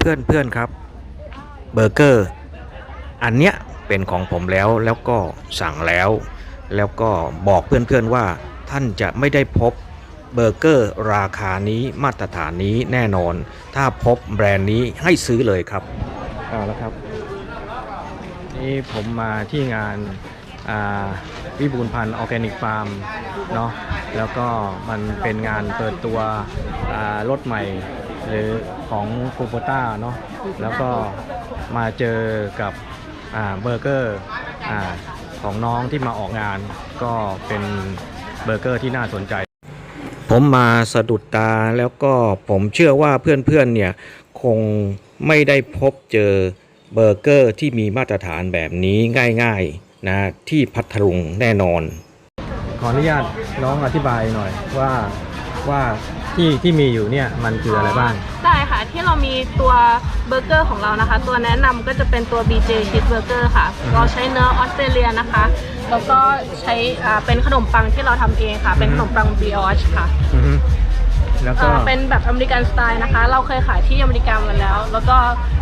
เพื่อนเพื่อนครับเบอร์เกอร์อันเนี้ยเป็นของผมแล้วแล้วก็สั่งแล้ว แล้วก็บอกเพื่อนๆว่าท่านจะไม่ได้พบเบอร์เกอร์ราคานี้มาตรฐานนี้แน่นอน ถ้าพบแบรนด์นี้ให้ซื้อเลยครับเอาล้วครับ นี่ผมมาที่งานาวิบูลพันธ์ออร์แกนิกฟาร์มเนาะแล้วก็มันเป็นงานเปิดตัวรถใหม่หรือ ของโคโบต้าเนาะแล้วก็มาเจอกับเบอร์เกอร์อของน้องที่มาออกงาน ก็เป็นเบอร์เกอร์ที่น่าสนใจ ผมมาสะดุดตาแล้วก็ผมเชื่อว่าเพื่อนๆเนี่ยคงไม่ได้พบเจอเบอร์เกอร์ที่มีมาตรฐานแบบนี้ง่ายๆนะที่พัทลุงแน่นอน ขออนุญาตน้องอธิบายหน่อยว่าว่าที่ที่มีอยู่เนี่ยมันคืออะไรบ้าง ที่เรามีตัวเบอร์เกอร์ของเรานะคะ ตัวแนะนำก็จะเป็นตัว BJ Cheeseburger ค่ะ เราใช้เนื้อออสเตรเลียนะคะ แล้วก็ใช้อ่าเป็นขนมปังที่เราทำเองค่ะ เป็นขนมปัง brioche ค่ะ อือฮึแล้วก็อ่าเป็นแบบอเมริกันสไตล์นะคะ เราเคยขายที่อเมริกามาแล้ว แล้วก็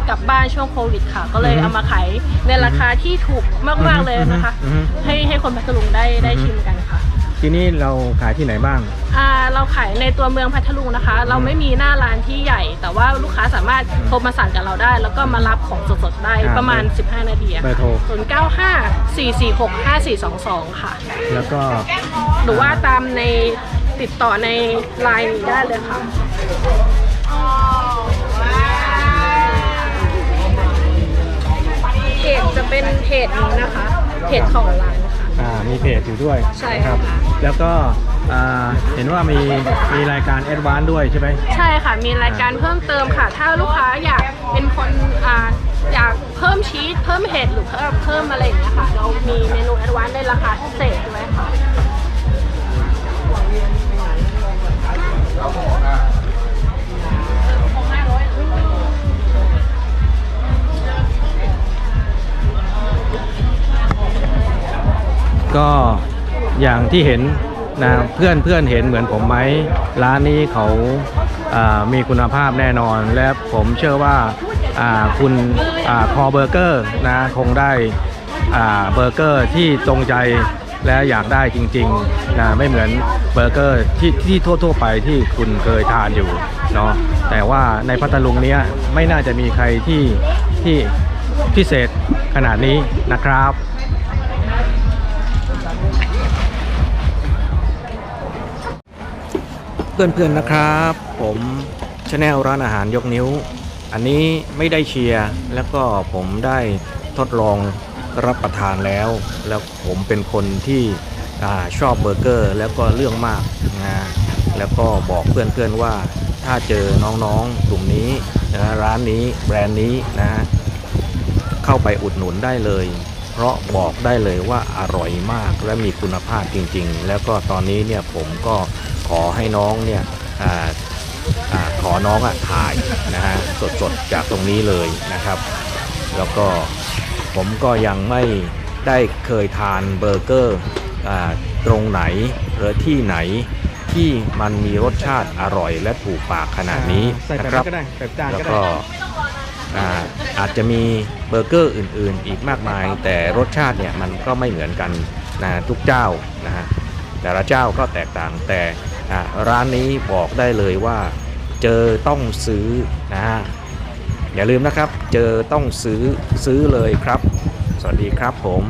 กลับบ้านช่วงโควิดค่ะ ก็เลยอือฮึเอามาขายในราคาที่ถูกมากๆเลยนะคะ อือฮึให้ให้คนพัทลุงได้ได้อือฮึชิมกันค่ะ ที่นี่เราขายที่ไหนบ้าง อ่าเราขายในตัวเมืองพัทลุงนะคะ เราไม่มีหน้าร้านที่ใหญ่ แต่ว่าลูกค้าสามารถโทรมาสั่งกับเราได้ แล้วก็มารับของสดๆได้อ่าประมาณ 15 นาทีอะเบอร์โทร0 9 5 4 4 6 5 4 2 2ค่ะ แล้วก็หรือว่าตามในติดต่อในไลน์นี้ได้เลยค่ะ เพจจะเป็นเพจนี้นะคะ เพจของร้านค่ะ อ่ามีเพจอยู่ด้วยใช่นะครับค่ะ แล้วก็อ่าเห็นว่ามีมีรายการแอดวานด้วยใช่ไหม ใช่ค่ะ มีรายการเพิ่มเติมค่ะ ถ้าลูกค้าอยากเป็นคนอ่าอยากเพิ่มชีสเพิ่มเห็ดหรือเพิ่มเพิ่มอะไรอย่างเงี้ยค่ะ เรามีเมนูแอดวานซ์ในราคาพิเศษด้วยค่ะ ก็อย่างที่เห็นนะเพื่อนเพื่อนเห็นเหมือนผมไหมร้านนี้เขาามีคุณภาพแน่นอน และผมเชื่อว่าาคุณอคอเบอร์เกอร์นะคงได้เบอร์เกอร์ที่ตรงใจและอยากได้จริงๆนะไม่เหมือนเบอร์เกอร์ที่ที่ทั่ว ๆ ไปที่คุณเคยทานอยู่เนาะแต่ว่าในพัทลุงเนี้ยไม่น่าจะมีใครที่ที่พิเศษขนาดนี้นะครับ เพื่อนๆนะครับ ผมชาแนลร้านอาหารยกนิ้ว อันนี้ไม่ได้เชียร์แล้วก็ผมได้ทดลองรับประทานแล้ว แล้วผมเป็นคนที่อชอบเบอร์เกอร์ แล้วก็เรื่องมากนะแล้วก็บอกเพื่อนๆว่าถ้าเจอน้องๆกลุ่มนี้นะร้านนี้แบรนด์นี้นะเข้าไปอุดหนุนได้เลย เพราะบอกได้เลยว่าอร่อยมากและมีคุณภาพจริงๆ แล้วก็ตอนนี้เนี่ยผมก็ ขอให้น้องเนี่ยอาอาขอน้องอะถ่ายนะฮะสดๆจากตรงนี้เลยนะครับ แล้วก็ผมก็ยังไม่ได้เคยทานเบอร์เกอร์อ่าตรงไหนหรือที่ไหนที่มันมีรสชาติอร่อยและถูกปากขนาดนี้ใส่แบบนะครับก็ได้แบบจานแล้วก็ได้ก็อ่าอาจจะมีเบอร์เกอร์อื่นๆ อีกมากมาย แต่รสชาติเนี่ยมันก็ไม่เหมือนกันนะทุกเจ้านะฮะแต่ละเจ้าก็แตกต่างแต่ นะร้านนี้บอกได้เลยว่าเจอต้องซื้อนะฮะอย่าลืมนะครับ เจอต้องซื้อซื้อเลยครับ สวัสดีครับผม